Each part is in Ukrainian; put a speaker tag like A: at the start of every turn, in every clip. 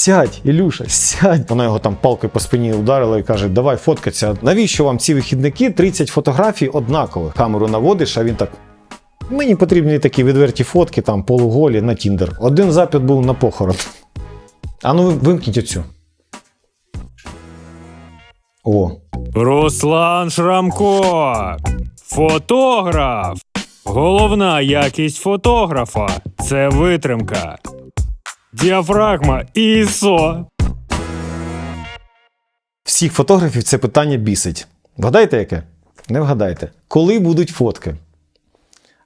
A: сядь, Ілюша, сядь. Вона його там палкою по спині ударила і каже: Давай фоткатися. Навіщо вам ці вихідники? 30 фотографій однакових. Камеру наводиш, а він так. Мені потрібні такі відверті фотки, там полуголі на Тіндер. Один запит був на похорон. А ну вимкніть оцю. О,
B: Руслан Шрамко. Фотограф. Головна якість фотографа це витримка. Діафрагма ІСО.
A: всіх фотографів це питання бісить. Вгадайте яке? Не вгадайте. Коли будуть фотки?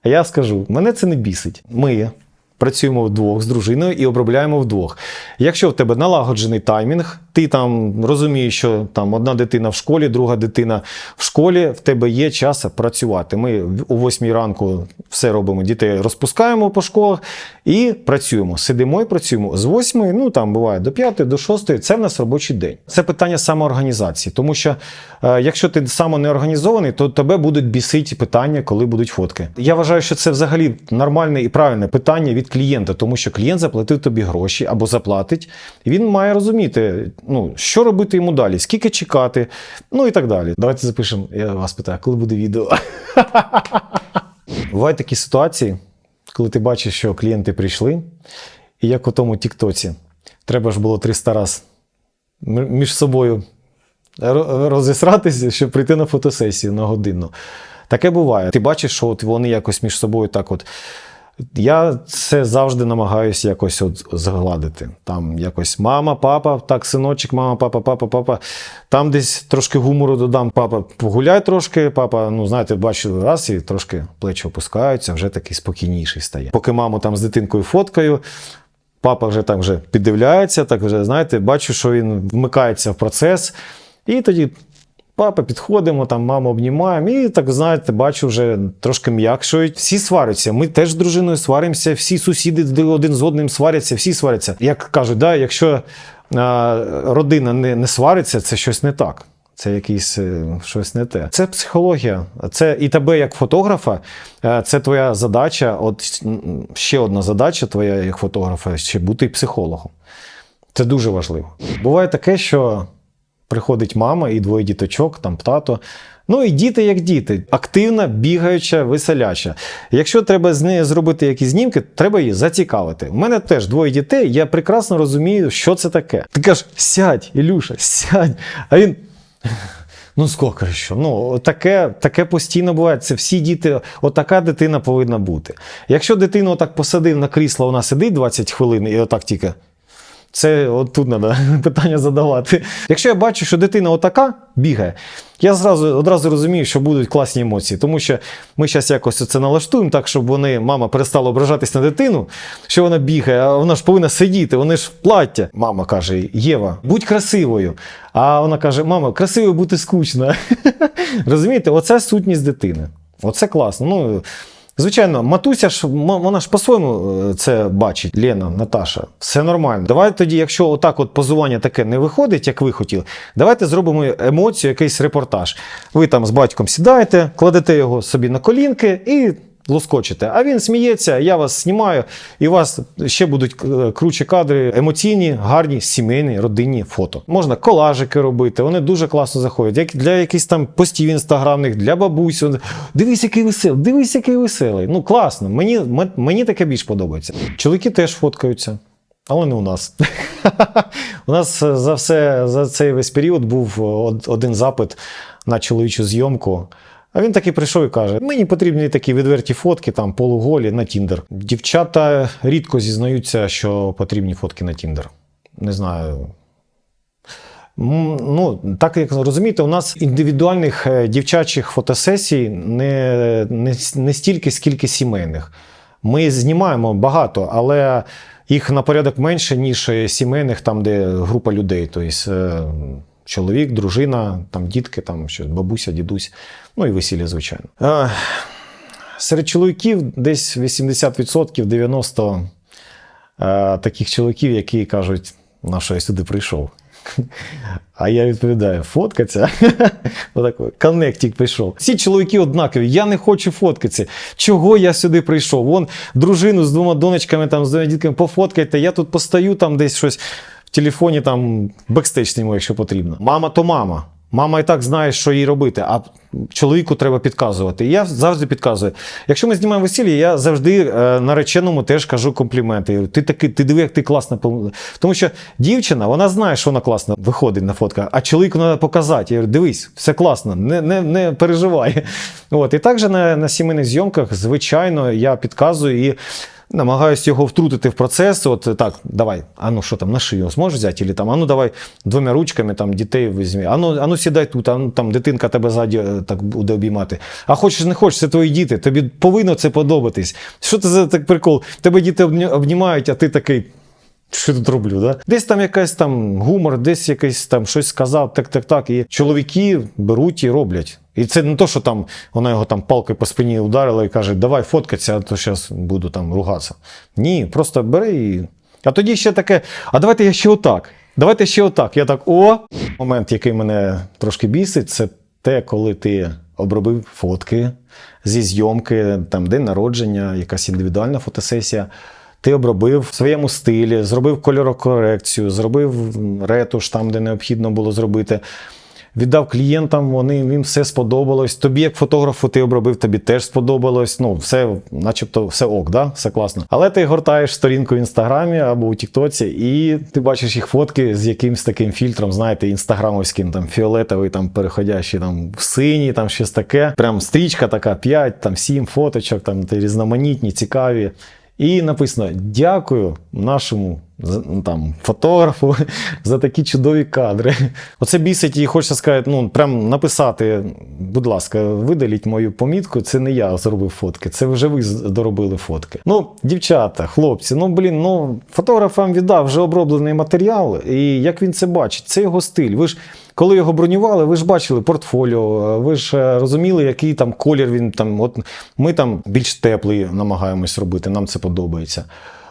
A: А я скажу: мене це не бісить. Ми працюємо вдвох з дружиною і обробляємо вдвох. Якщо в тебе налагоджений таймінг, ти там розумієш, що там одна дитина в школі, друга дитина в школі, в тебе є час працювати. Ми о 8 ранку все робимо, дітей розпускаємо по школах і працюємо. Сидимо і працюємо з 8, ну там буває до 5, до 6, це в нас робочий день. Це питання самоорганізації, тому що е, якщо ти самонеорганізований, то тебе будуть бісити питання, коли будуть фотки. Я вважаю, що це взагалі нормальне і правильне питання від клієнта, тому що клієнт заплатив тобі гроші або заплатить, і він має розуміти, ну що робити йому далі, скільки чекати, ну і так далі. Давайте запишемо. Я вас питаю, коли буде відео. Бувають такі ситуації, коли ти бачиш, що клієнти прийшли, і як у тому Тіктоці, треба ж було 300 раз між собою розісратися, щоб прийти на фотосесію на годину. Таке буває. Ти бачиш, що от вони якось між собою так от. Я це завжди намагаюся якось от згладити. Там якось мама, папа, так, синочок, мама, папа, папа, папа. Там десь трошки гумору додам. Папа, погуляй трошки. Папа, ну знаєте, бачу раз і трошки плечі опускаються, вже такий спокійніший стає. Поки маму там з дитинкою фоткаю. Папа вже там вже піддивляється, так вже, знаєте, бачу, що він вмикається в процес. І тоді папа підходимо, там маму обнімаємо, і так, знаєте, бачу, вже трошки м'якшують. Всі сваряться. Ми теж з дружиною сваримося, всі сусіди один з одним сваряться, всі сваряться. Як кажуть, да, якщо а, родина не, не свариться, це щось не так. Це якийсь е, щось не те. Це психологія. Це і тебе, як фотографа, е, це твоя задача. От ще одна задача твоя як фотографа ще бути психологом. Це дуже важливо. Буває таке, що приходить мама і двоє діточок, там тато. Ну і діти як діти, активна, бігаюча, веселяча. Якщо треба з нею зробити якісь знімки, треба її зацікавити. У мене теж двоє дітей, я прекрасно розумію, що це таке. Ти кажеш, сядь, Ілюша, сядь. А він. Ну, скільки що? Ну, таке, таке постійно буває. Це всі діти, отака дитина повинна бути. Якщо дитину отак посадив на крісло, вона сидить 20 хвилин і отак тільки. Це от тут треба питання задавати. Якщо я бачу, що дитина отака бігає, я зразу одразу розумію, що будуть класні емоції, тому що ми зараз якось це налаштуємо так, щоб вони, мама перестала ображатись на дитину, що вона бігає, а вона ж повинна сидіти, вони ж плаття. Мама каже: Єва, будь красивою. А вона каже: Мама, красивою бути скучно. Розумієте, оце сутність дитини. Оце класно. Ну, Звичайно, матуся ж вона ж по-своєму е, це бачить, Лена, Наташа. Все нормально. Давайте тоді, якщо отак от позування таке не виходить, як ви хотіли, давайте зробимо емоцію, якийсь репортаж. Ви там з батьком сідаєте, кладете його собі на колінки і лоскочите. А він сміється, я вас знімаю, і у вас ще будуть е, кручі кадри, емоційні, гарні, сімейні, родинні фото. Можна колажики робити, вони дуже класно заходять. Як для якихось там постів інстаграмних, для бабусь. Дивись, який веселий, дивись, який веселий. Ну класно, мені, мені таке більш подобається. Чоловіки теж фоткаються. Але не у нас. у нас е, за все за цей весь період був один запит на чоловічу зйомку. А він таки прийшов і каже: мені потрібні такі відверті фотки, там полуголі на Тіндер. Дівчата рідко зізнаються, що потрібні фотки на Тіндер. Не знаю. Ну, так як розумієте, у нас індивідуальних е, дівчачих фотосесій не, не, не стільки, скільки сімейних. Ми знімаємо багато, але їх на порядок менше, ніж сімейних, там, де група людей. Тобто чоловік, дружина, там дітки, там щось, бабуся, дідусь, ну і весілля, звичайно. Е, Серед чоловіків десь 80%, 90% е, таких чоловіків, які кажуть, на що я сюди прийшов. А я відповідаю: фоткаться. Коннектик прийшов. Всі чоловіки однакові. Я не хочу фоткатися. Чого я сюди прийшов? Вон дружину з двома донечками, там, з двома дітками пофоткайте. Я тут постаю там десь щось. Телефоні там бекстейдж зніму, якщо потрібно. Мама то мама. Мама і так знає, що їй робити, а чоловіку треба підказувати. Я завжди підказую. Якщо ми знімаємо весілля, я завжди е, нареченому теж кажу компліменти. Ти такий, ти диви, як ти класно пом-». Тому що дівчина, вона знає, що вона класно виходить на фотках, а чоловіку треба показати. Я говорю, дивись, все класно, не, не, не переживай. От. І також на, на сімейних зйомках, звичайно, я підказую і намагаюся його втрутити в процес. От так, давай, а ну що там, на шию зможеш взяти? Или там, а ну давай двома ручками там дітей візьми. А ну, а ну сідай тут, а ну там дитинка тебе ззаді е, так буде обіймати. А хочеш, не хочеш, це твої діти, тобі повинно це подобатись. Що це за так прикол? Тебе діти обнімають, а ти такий. Що тут роблю, да? Десь там якась там гумор, десь якийсь там щось сказав, так, так, так. І чоловіки беруть і роблять. І це не то, що там вона його там палкою по спині ударила і каже, давай фоткатися, а то зараз буду там ругатися. Ні, просто бери і. А тоді ще таке, а давайте я ще отак. Давайте ще отак. Я так, о. Момент, який мене трошки бісить, це те, коли ти обробив фотки зі зйомки, там день народження, якась індивідуальна фотосесія. Ти обробив в своєму стилі, зробив кольорокорекцію, зробив ретуш там, де необхідно було зробити. Віддав клієнтам, вони їм все сподобалось. Тобі, як фотографу, ти обробив, тобі теж сподобалось. Ну, все, начебто, все ок, да? все класно. Але ти гортаєш сторінку в інстаграмі або у Тіктоці, і ти бачиш їх фотки з якимось таким фільтром, знаєте, інстаграмовським, там фіолетовий, там переходящий там в синій, там щось таке. Прям стрічка така, 5, там 7 фоточок, там ти різноманітні, цікаві. І написано: дякую нашому ну, там, фотографу за такі чудові кадри. Оце бісить і хочеться сказати, ну прям написати, будь ласка, видаліть мою помітку. Це не я зробив фотки, це вже ви доробили фотки. Ну, дівчата, хлопці, ну блін, ну фотограф вам віддав вже оброблений матеріал, і як він це бачить, це його стиль. Ви ж коли його бронювали, ви ж бачили портфоліо, ви ж е, розуміли, який там колір він там. От ми там більш теплий намагаємось робити, нам це подобається.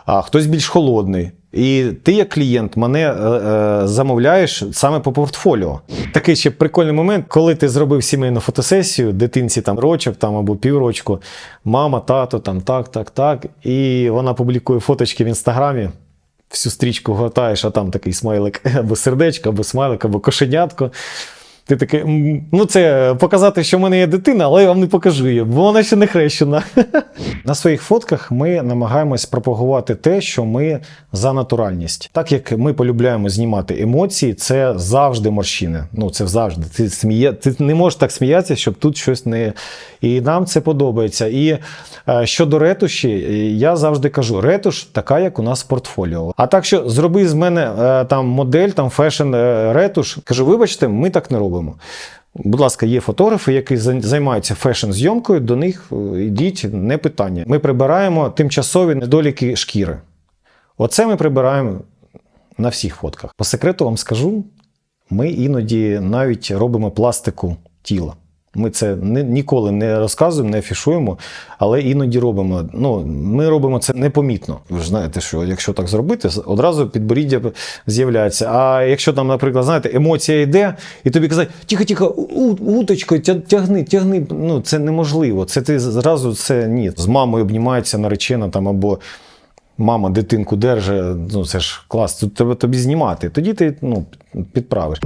A: А хтось більш холодний. І ти, як клієнт, мене е, е, замовляєш саме по портфоліо. Такий ще прикольний момент, коли ти зробив сімейну фотосесію, дитинці там рочок там або піврочку, мама, тато, там так, так, так. І вона публікує фоточки в інстаграмі всю стрічку глотаєш, а там такий смайлик або сердечко, або смайлик, або кошенятко. Ти такий, ну це показати, що в мене є дитина, але я вам не покажу її, бо вона ще не хрещена. На своїх фотках ми намагаємось пропагувати те, що ми за натуральність. Так як ми полюбляємо знімати емоції, це завжди морщини. Ну це завжди. Ти сміє, ти не можеш так сміятися, щоб тут щось не. І нам це подобається. І е, щодо ретуші, я завжди кажу: ретуш така, як у нас в портфоліо. А так що зроби з мене е, там модель, там фешн е, ретуш. Кажу, вибачте, ми так не робимо. Будь ласка, є фотографи, які займаються фешн-зйомкою, до них е, йдіть, не питання. Ми прибираємо тимчасові недоліки шкіри. Оце ми прибираємо на всіх фотках. По секрету вам скажу, ми іноді навіть робимо пластику тіла. Ми це не, ніколи не розказуємо, не афішуємо, але іноді робимо. Ну, ми робимо це непомітно. Ви ж знаєте, що якщо так зробити, одразу підборіддя з'являється. А якщо там, наприклад, знаєте, емоція йде, і тобі казати, тихо, тихо, уточко, тягни, тягни. Ну, це неможливо. Це ти зразу це ні. З мамою обнімається наречена там або. Мама дитинку держить, ну це ж клас, тут тебе тобі знімати. Тоді ти ну, підправиш.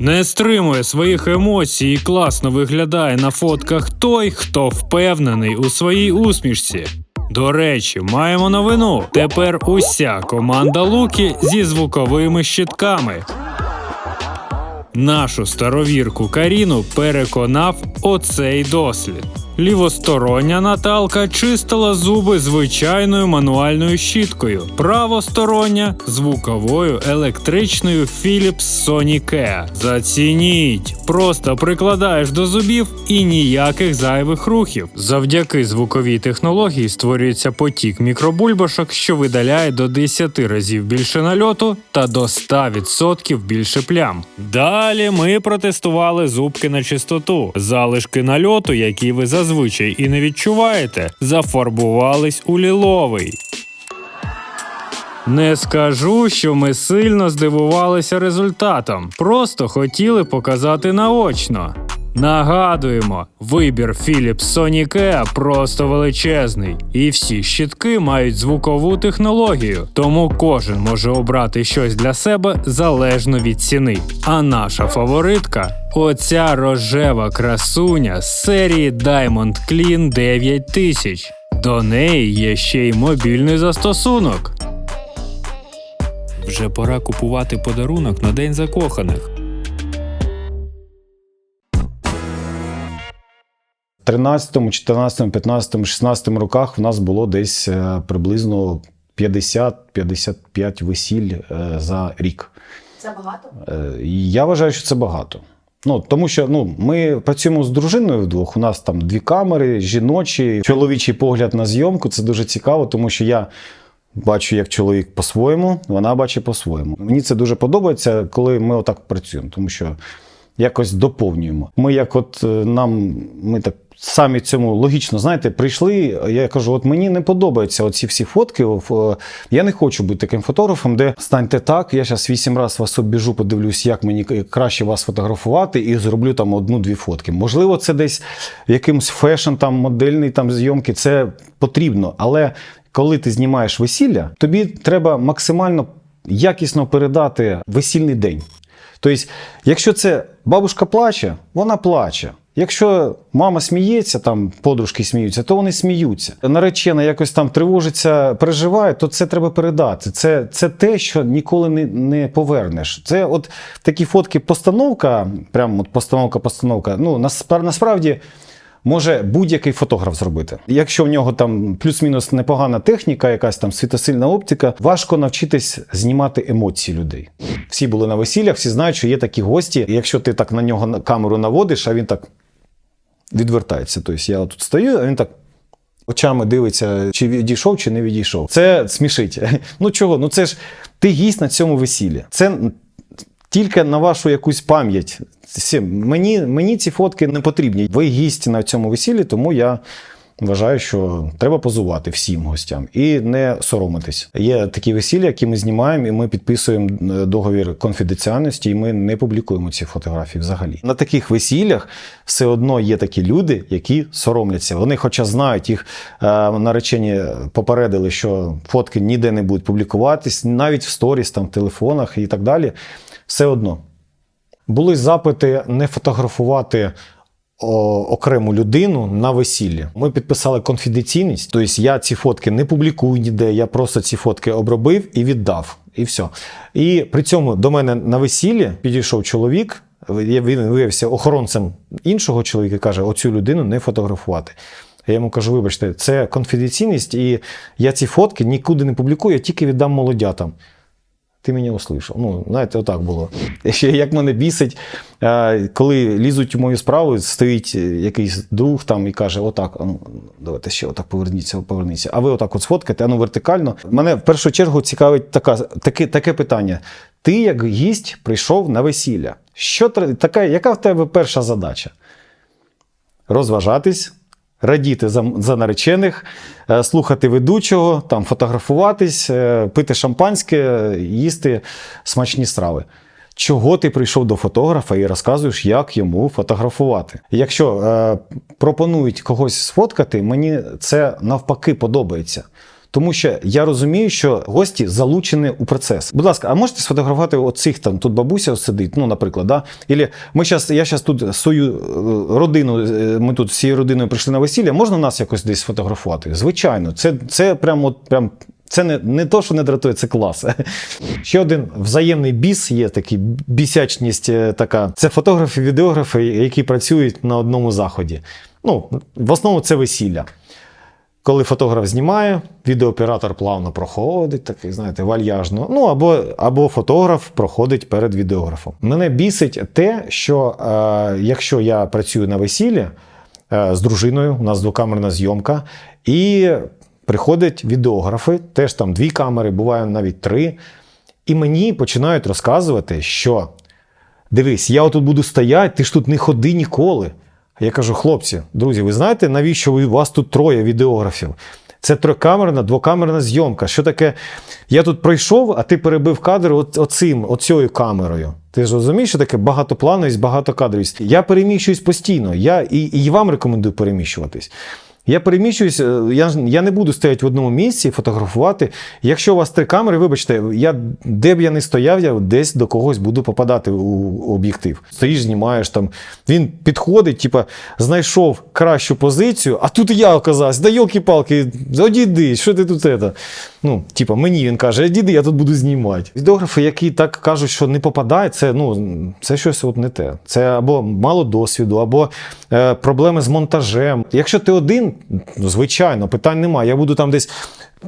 B: Не стримує своїх емоцій і класно виглядає на фотках той, хто впевнений у своїй усмішці. До речі, маємо новину. Тепер уся команда Луки зі звуковими щитками. Нашу старовірку Каріну переконав оцей дослід. Лівостороння Наталка чистила зуби звичайною мануальною щіткою, правостороння звуковою електричною Philips Sonicare. Зацініть! Просто прикладаєш до зубів і ніяких зайвих рухів. Завдяки звуковій технології створюється потік мікробульбашок, що видаляє до 10 разів більше нальоту та до 100% більше плям. Далі ми протестували зубки на чистоту. Залишки нальоту, які ви зазвичай і не відчуваєте, зафарбувались у ліловий. Не скажу, що ми сильно здивувалися результатом, просто хотіли показати наочно. Нагадуємо, вибір Philips Sonicare просто величезний, і всі щитки мають звукову технологію, тому кожен може обрати щось для себе залежно від ціни. А наша фаворитка оця рожева красуня з серії Diamond Clean 9000. До неї є ще й мобільний застосунок. Вже пора купувати подарунок на День закоханих.
A: 13, 14, 15, 16 роках в нас було десь е, приблизно 50-55 весіль е, за рік.
C: Це багато?
A: Е, Я вважаю, що це багато. Ну, тому що ну, ми працюємо з дружиною вдвох. У нас там дві камери, жіночі, чоловічий погляд на зйомку. Це дуже цікаво, тому що я бачу, як чоловік по-своєму, вона бачить по-своєму. Мені це дуже подобається, коли ми отак працюємо, тому що якось доповнюємо. Ми як от е, нам, ми так самі цьому логічно, знаєте, прийшли. Я кажу, от мені не подобаються оці всі фотки. Я не хочу бути таким фотографом, де станьте так, я зараз вісім разів вас обіжу, подивлюсь, як мені краще вас фотографувати, і зроблю там одну-дві фотки. Можливо, це десь в якимсь фешн, там модельний там зйомки, це потрібно. Але коли ти знімаєш весілля, тобі треба максимально якісно передати весільний день. Тобто, якщо це бабушка плаче, вона плаче. Якщо мама сміється, там подружки сміються, то вони сміються. Наречена якось там тривожиться, переживає, то це треба передати. Це, це те, що ніколи не, не повернеш. Це от такі фотки, постановка, прямо от постановка-постановка. Ну, наспра- насправді. Може будь-який фотограф зробити. Якщо в нього там плюс-мінус непогана техніка, якась там світосильна оптика, важко навчитись знімати емоції людей. Всі були на весіллях, всі знають, що є такі гості. Якщо ти так на нього камеру наводиш, а він так відвертається. Тобто я тут стою, а він так. Очами дивиться, чи відійшов, чи не відійшов. Це смішить. Ну чого? Ну це ж ти гість на цьому весіллі. Це тільки на вашу якусь пам'ять. Мені, мені ці фотки не потрібні. Ви гість на цьому весіллі, тому я вважаю, що треба позувати всім гостям і не соромитись. Є такі весілля, які ми знімаємо, і ми підписуємо е, договір конфіденціальності, і ми не публікуємо ці фотографії взагалі. На таких весіллях все одно є такі люди, які соромляться. Вони, хоча знають, їх е, наречені попередили, що фотки ніде не будуть публікуватись, навіть в сторіс, там, в телефонах і так далі. Все одно. Були запити не фотографувати окрему людину на весіллі. Ми підписали конфіденційність, тобто я ці фотки не публікую ніде, я просто ці фотки обробив і віддав. І все. І при цьому до мене на весіллі підійшов чоловік. Він виявився охоронцем іншого чоловіка і каже: оцю людину не фотографувати. Я йому кажу: вибачте, це конфіденційність, і я ці фотки нікуди не публікую, я тільки віддам молодятам. Ти мене услышав. Ну, знаєте, отак було. Ще як мене бісить, е, коли лізуть у мою справу, стоїть якийсь друг там і каже: Отак, ну, давайте ще отак поверніться, поверніться. А ви отак от а ну вертикально. Мене в першу чергу цікавить така, таке, таке питання. Ти, як гість, прийшов на весілля. Що така, яка в тебе перша задача? розважатись, радіти за, за наречених, е, слухати ведучого, там, фотографуватись, е, пити шампанське, їсти смачні страви. Чого ти прийшов до фотографа і розказуєш, як йому фотографувати? Якщо е, пропонують когось сфоткати, мені це навпаки подобається. Тому що я розумію, що гості залучені у процес. Будь ласка, а можете сфотографувати оцих там тут бабуся сидить, ну, наприклад, да? Ілі ми щас, я зараз тут свою е, родину, е, ми тут всією родиною прийшли на весілля. Можна нас якось десь сфотографувати? Звичайно, це, це прям от прям. Це не, не то, що не дратує, це клас. Ще один взаємний біс є такий бісячність е, така. Це фотографи, відеографи, які працюють на одному заході. Ну, в основному це весілля. Коли фотограф знімає, відеооператор плавно проходить, такий, знаєте, вальяжно. Ну або, або фотограф проходить перед відеографом. Мене бісить те, що е, якщо я працюю на весіллі е, з дружиною, у нас двокамерна зйомка, і приходять відеографи, теж там дві камери, буває навіть три. І мені починають розказувати, що дивись, я отут буду стояти, ти ж тут не ходи ніколи. Я кажу, хлопці, друзі, ви знаєте, навіщо у вас тут троє відеографів? Це трикамерна, двокамерна зйомка. Що таке? Я тут пройшов, а ти перебив кадр от, оцим, оцією камерою. Ти ж розумієш, що таке багатоплановість, багатокадровість. Я переміщуюсь постійно. Я і, і вам рекомендую переміщуватись. Я переміщуюсь, е, я, я не буду стояти в одному місці і фотографувати. Якщо у вас три камери, вибачте, я де б я не стояв, я десь до когось буду попадати у об'єктив. Стоїш, знімаєш там. Він підходить, типа, знайшов кращу позицію, а тут я оказався. Да йолки-палки, одійди, що ти тут це? Ну, типа, мені він каже, одійди, я тут буду знімати. Відеографи, які так кажуть, що не попадають, це, ну, це щось от не те. Це або мало досвіду, або е, проблеми з монтажем. Якщо ти один, ну, звичайно, питань немає. Я буду там десь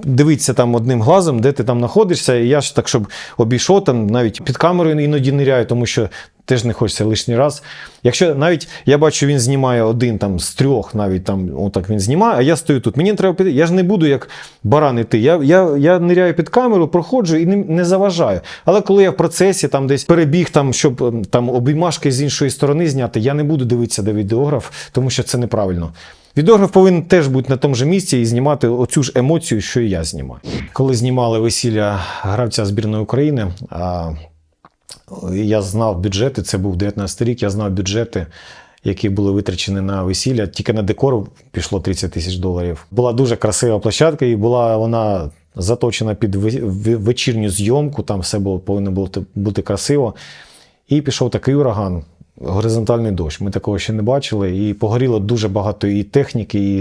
A: дивитися там одним глазом, де ти там знаходишся, і я ж так, щоб обійшов там, навіть під камерою іноді ниряю, тому що теж не хочеться лишній раз. Якщо навіть я бачу, він знімає один там з трьох, навіть там отак він знімає, а я стою тут. Мені треба піти. Я ж не буду як баран іти. Я, я, я ниряю під камеру, проходжу і не, не заважаю. Але коли я в процесі там десь перебіг, там, щоб ем, там обіймашки з іншої сторони зняти, я не буду дивитися, де відеограф, тому що це неправильно. Відеограф повинен теж бути на тому ж місці і знімати оцю ж емоцію, що і я знімаю. Коли знімали весілля гравця збірної України, я знав бюджети, це був 19 рік, я знав бюджети, які були витрачені на весілля. Тільки на декор пішло 30 тисяч доларів. Була дуже красива площадка, і була вона заточена під ве- ве- вечірню зйомку, там все було, повинно було бути красиво. І пішов такий ураган. Горизонтальний дощ. Ми такого ще не бачили. І погоріло дуже багато і техніки, і,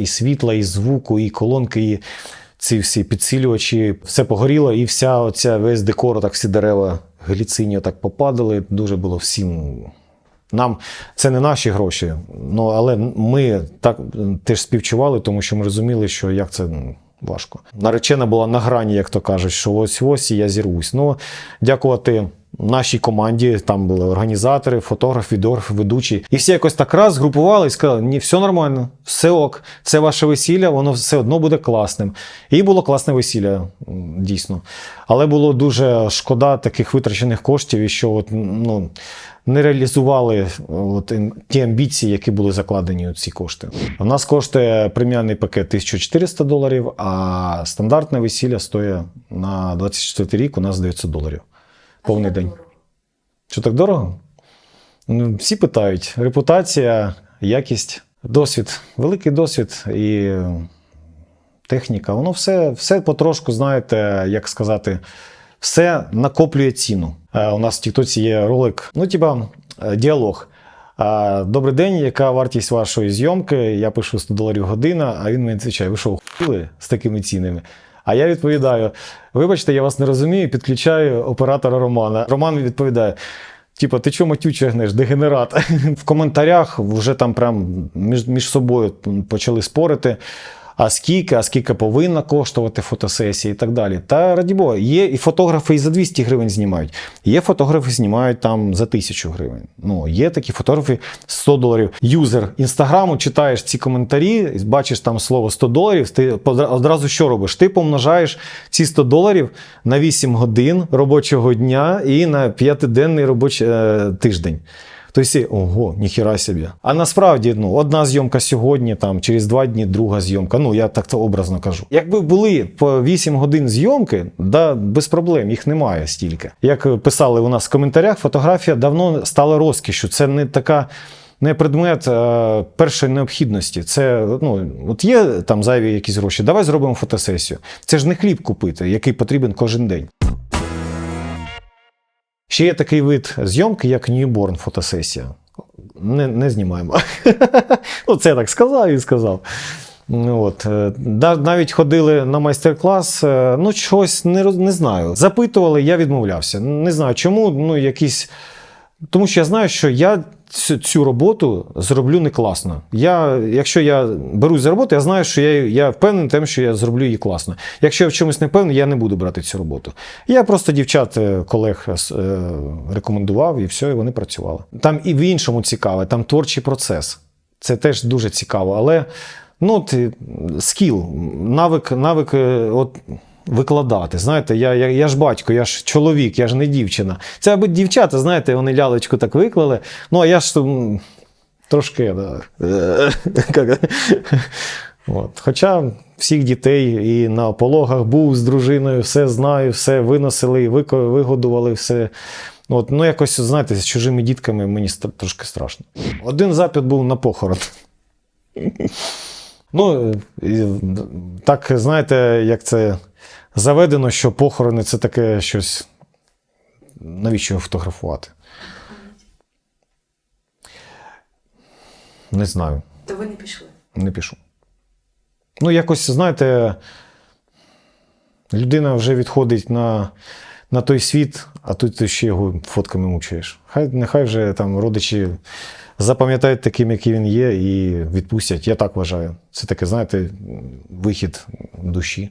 A: і світла, і звуку, і колонки, і ці всі підсилювачі. Все погоріло, і вся оця весь декор, так всі дерева гліцині так попадали. Дуже було всім. Нам це не наші гроші, ну але ми так теж співчували, тому що ми розуміли, що як це важко. Наречена була на грані, як то кажуть, що ось ось і я зірвусь. Ну, дякувати нашій команді, там були організатори, фотограф, відеограф, ведучі. І всі якось так раз згрупували і сказали: ні, все нормально, все ок, це ваше весілля, воно все одно буде класним. І було класне весілля, дійсно. Але було дуже шкода таких витрачених коштів, і що от, ну, не реалізували от, ті амбіції, які були закладені у ці кошти. У нас коштує преміальний пакет 1400 доларів, а стандартне весілля стоїть на 24 рік у нас 900 доларів. Повний день. Що так дорого? Ну, всі питають: репутація, якість, досвід, великий досвід і е, техніка. Воно все, все потрошку, знаєте, як сказати, все накоплює ціну. Е, У нас в Тіктоці є ролик, ну, типа, е, діалог. Добрий день, яка вартість вашої зйомки? Я пишу 100 доларів година, а він мені відповідає, ви що, охуїли з такими цінами? А я відповідаю: вибачте, я вас не розумію, підключаю оператора Романа. Роман відповідає: Типа, ти чому матюче гнеш, дегенерат? В коментарях вже там прям між, між собою почали спорити. А скільки, а скільки повинна коштувати фотосесія і так далі. Та раді Бога, є і фотографи і за 200 гривень знімають. Є фотографи, знімають там за 1000 гривень. Ну, є такі фотографи 100 доларів. Юзер інстаграму читаєш ці коментарі, бачиш там слово 100 доларів. Ти одразу що робиш? Ти помножаєш ці 100 доларів на 8 годин робочого дня і на п'ятиденний робочий е, тиждень. Тобто, всі, ого, ніхіра собі. А насправді, ну, одна зйомка сьогодні, там, через два дні друга зйомка. Ну, я так це образно кажу. Якби були по 8 годин зйомки, да, без проблем, їх немає стільки. Як писали у нас в коментарях, фотографія давно стала розкішю. Це не така. Не предмет е, першої необхідності. Це ну, от є там зайві якісь гроші. Давай зробимо фотосесію. Це ж не хліб купити, який потрібен кожен день. Ще є такий вид зйомки, як ньюборн фотосесія. Не, не знімаємо. ну, це я так сказав і сказав. От. е, Навіть ходили на майстер-клас, е, ну, щось не, не знаю. Запитували, я відмовлявся. Не знаю чому, ну, якісь. Тому що я знаю, що я цю, роботу зроблю не класно. Я, якщо я берусь за роботу, я знаю, що я, я впевнений, тим, що я зроблю її класно. Якщо я в чомусь не впевнений, я не буду брати цю роботу. Я просто дівчат, е, колег е, рекомендував, і все, і вони працювали. Там і в іншому цікаве, там творчий процес. Це теж дуже цікаво. Але ну, ти, скіл, навик, навик е, от, викладати. Знаєте, я, я, я ж батько, я ж чоловік, я ж не дівчина. Це аби дівчата, знаєте, вони лялечку так виклали. Ну, а я ж трошки. Да, е, От. Хоча всіх дітей і на пологах був з дружиною, все знаю, все виносили, вигодували, все. От, ну, якось, знаєте, з чужими дітками мені трошки страшно. Один запит був на похорон. Ну, так, знаєте, як це заведено, що похорони це таке щось. Навіщо його фотографувати? Не знаю,
C: То ви не пішли.
A: не пишу. Ну, якось, знаєте, людина вже відходить на, на той світ, а тут ти ще його фотками мучаєш. Хай, нехай вже там родичі запам'ятають таким, який він є, і відпустять. Я так вважаю. Це таке, знаєте, вихід душі.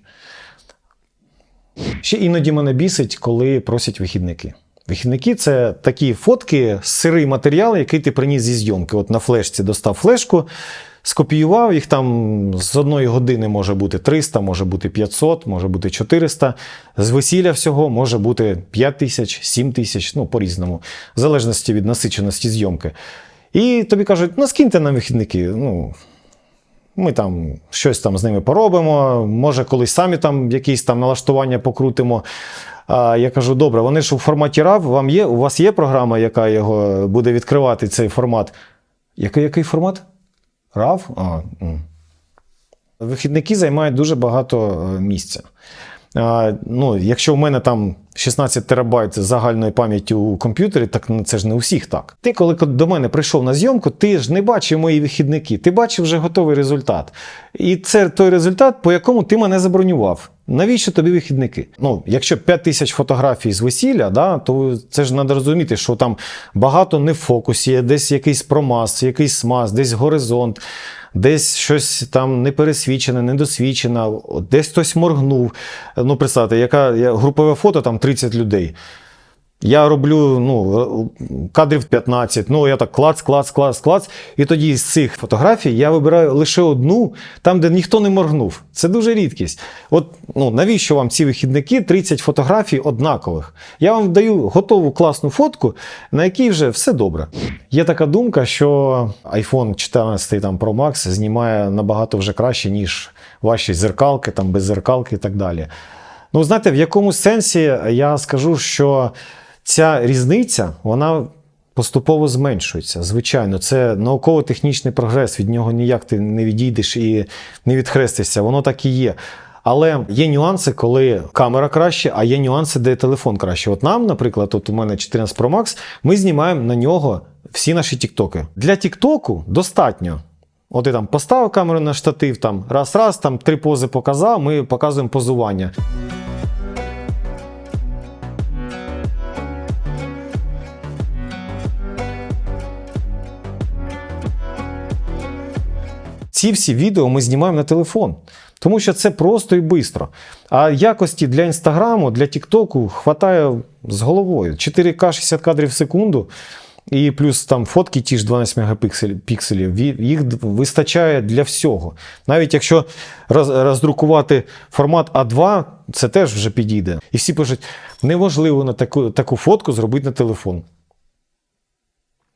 A: Ще іноді мене бісить, коли просять вихідники. Вихідники це такі фотки, сирий матеріал, який ти приніс зі зйомки. От на флешці достав флешку, скопіював їх там з одної години може бути 300, може бути 500, може бути 400. З весілля всього може бути 5 тисяч, 7 тисяч, ну по-різному, в залежності від насиченості зйомки. І тобі кажуть, ну скиньте нам вихідники. Ну, ми там щось там з ними поробимо, може, колись самі там якісь там налаштування покрутимо. А я кажу, добре, вони ж у форматі RAW, вам є, у вас є програма, яка його буде відкривати цей формат. Який, який формат? RAW? А. Вихідники займають дуже багато е, місця. Ну, якщо в мене там 16 терабайт загальної пам'яті у комп'ютері, так ну, це ж не у всіх так. Ти, коли до мене прийшов на зйомку, ти ж не бачив мої вихідники, ти бачив вже готовий результат. І це той результат, по якому ти мене забронював. Навіщо тобі вихідники? Ну, якщо 5 тисяч фотографій з весілля, да, то це ж треба розуміти, що там багато не в фокусі, є десь якийсь промаз, якийсь смаз, десь горизонт, десь щось там непересвічене, недосвідчене, десь хтось моргнув. Ну, представте, яка групове фото, там 30 людей. Я роблю ну, кадрів 15, ну я так клац, клац, клац, клац. І тоді з цих фотографій я вибираю лише одну, там, де ніхто не моргнув. Це дуже рідкість. От ну, навіщо вам ці вихідники 30 фотографій однакових? Я вам даю готову класну фотку, на якій вже все добре. Є така думка, що iPhone 14 там, Pro Max знімає набагато вже краще, ніж ваші зеркалки, там, без зеркалки і так далі. Ну, знаєте, в якомусь сенсі я скажу, що ця різниця, вона поступово зменшується. Звичайно, це науково-технічний прогрес, від нього ніяк ти не відійдеш і не відхрестишся, воно так і є. Але є нюанси, коли камера краще, а є нюанси, де телефон краще. От нам, наприклад, от у мене 14 Pro Max, ми знімаємо на нього всі наші тіктоки. Для тіктоку достатньо. От ти там поставив камеру на штатив, там раз-раз, там три пози показав, ми показуємо позування. Ці всі відео ми знімаємо на телефон, тому що це просто і швидко. А якості для інстаграму, для Тіктоку хватає з головою. 4К 60 кадрів в секунду. І плюс там фотки ті ж 12 мегапікселів, їх вистачає для всього. Навіть якщо роздрукувати формат А2, це теж вже підійде. І всі пишуть, неможливо на таку, таку фотку зробити на телефон.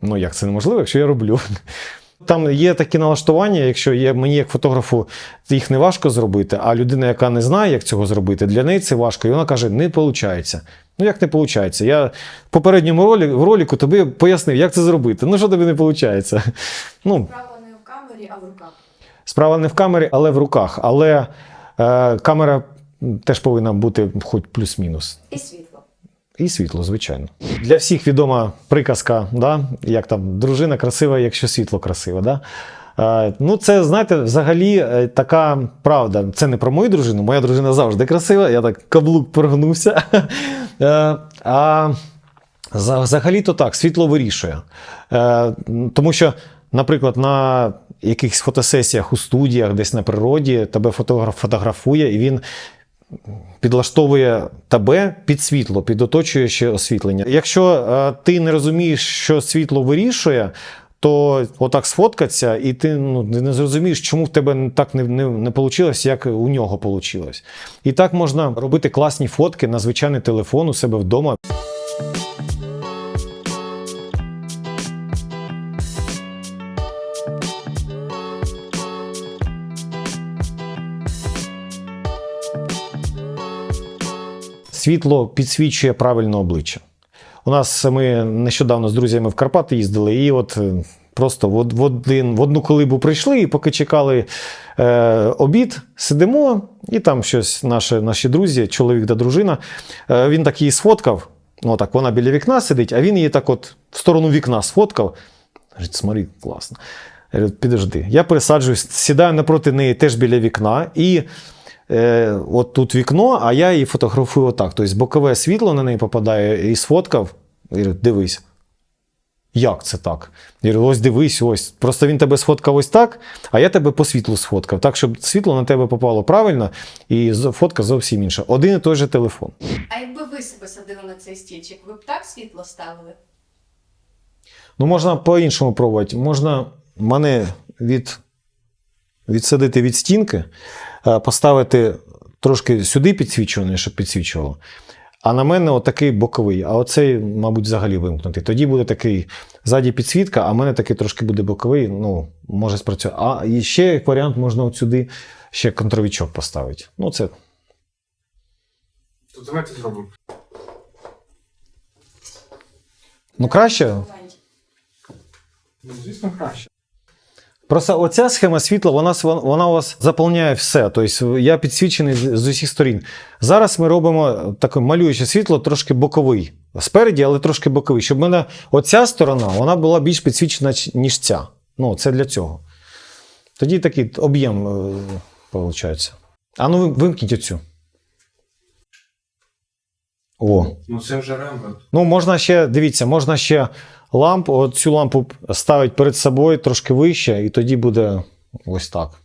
A: Ну, як це неможливо, якщо я роблю? Там є такі налаштування, якщо є, мені як фотографу їх не важко зробити, а людина, яка не знає, як цього зробити, для неї це важко. І вона каже, не виходить. Ну, як не виходить? Я в попередньому ролі, в роліку тобі пояснив, як це зробити. Ну, що тобі не виходить? Ну,
C: Справа не в камері, а в руках.
A: Справа не в камері, але в руках. Але е, камера теж повинна бути хоч плюс-мінус.
C: І світло.
A: І світло, звичайно. Для всіх відома приказка, да? як там дружина красива, якщо світло красиве. Да? Ну, це, знаєте, взагалі е, така правда. Це не про мою дружину. Моя дружина завжди красива. Я так каблук прогнувся. Е, а взагалі-то так, світло вирішує. Е, тому що, наприклад, на якихось фотосесіях у студіях, десь на природі, тебе фотограф фотографує, і він підлаштовує тебе під світло, під оточуюче освітлення. Якщо е, ти не розумієш, що світло вирішує, то отак сфоткаться, і ти ну, не зрозумієш, чому в тебе так не, не, не вийшло, як у нього вийшло. І так можна робити класні фотки на звичайний телефон у себе вдома. Світло підсвічує правильно обличчя. У нас ми нещодавно з друзями в Карпати їздили, і от е, просто в, один, в одну колибу прийшли, і поки чекали е, обід, сидимо, і там щось наші, наші друзі, чоловік та дружина, е, він так її сфоткав. Ну, так, вона біля вікна сидить, а він її так от в сторону вікна сфоткав. Говорить, смотри, класно. Я говорю, підожди. Я пересаджуюсь, сідаю напроти неї теж біля вікна, і е, от тут вікно, а я її фотографую отак. Тобто бокове світло на неї попадає і сфоткав. Говорю, дивись. Як це так? Я говорю, ось дивись, ось. Просто він тебе сфоткав ось так, а я тебе по світлу сфоткав. Так, щоб світло на тебе попало правильно, і фотка зовсім інша. Один і той же телефон.
C: А якби ви себе садили на цей стільчик, ви б так світло ставили?
A: Ну, можна по-іншому пробувати. Можна мене від, відсадити від стінки, поставити трошки сюди підсвічуваний, щоб підсвічувало. А на мене отакий боковий, а оцей, мабуть, взагалі вимкнутий. Тоді буде такий ззаді підсвітка, а в мене такий трошки буде боковий, ну, може спрацювати. А і ще як варіант можна от сюди ще контровічок поставити. Ну, це
D: То давайте зробимо.
A: ну, краще.
D: Ну, звісно, краще.
A: Просто оця схема світла, вона, вона у вас заповняє все. Тобто я підсвічений з, усіх сторін. Зараз ми робимо таке малююче світло, трошки боковий. Спереді, але трошки боковий. Щоб в мене оця сторона вона була більш підсвічена, ніж ця. Ну, це для цього. Тоді такий об'єм виходить. А ну ви- вимкніть оцю. О.
D: Ну це вже Рембрандт.
A: Ну, можна ще, дивіться, можна ще лампу, цю лампу ставить перед собою трошки вище, і тоді буде ось так.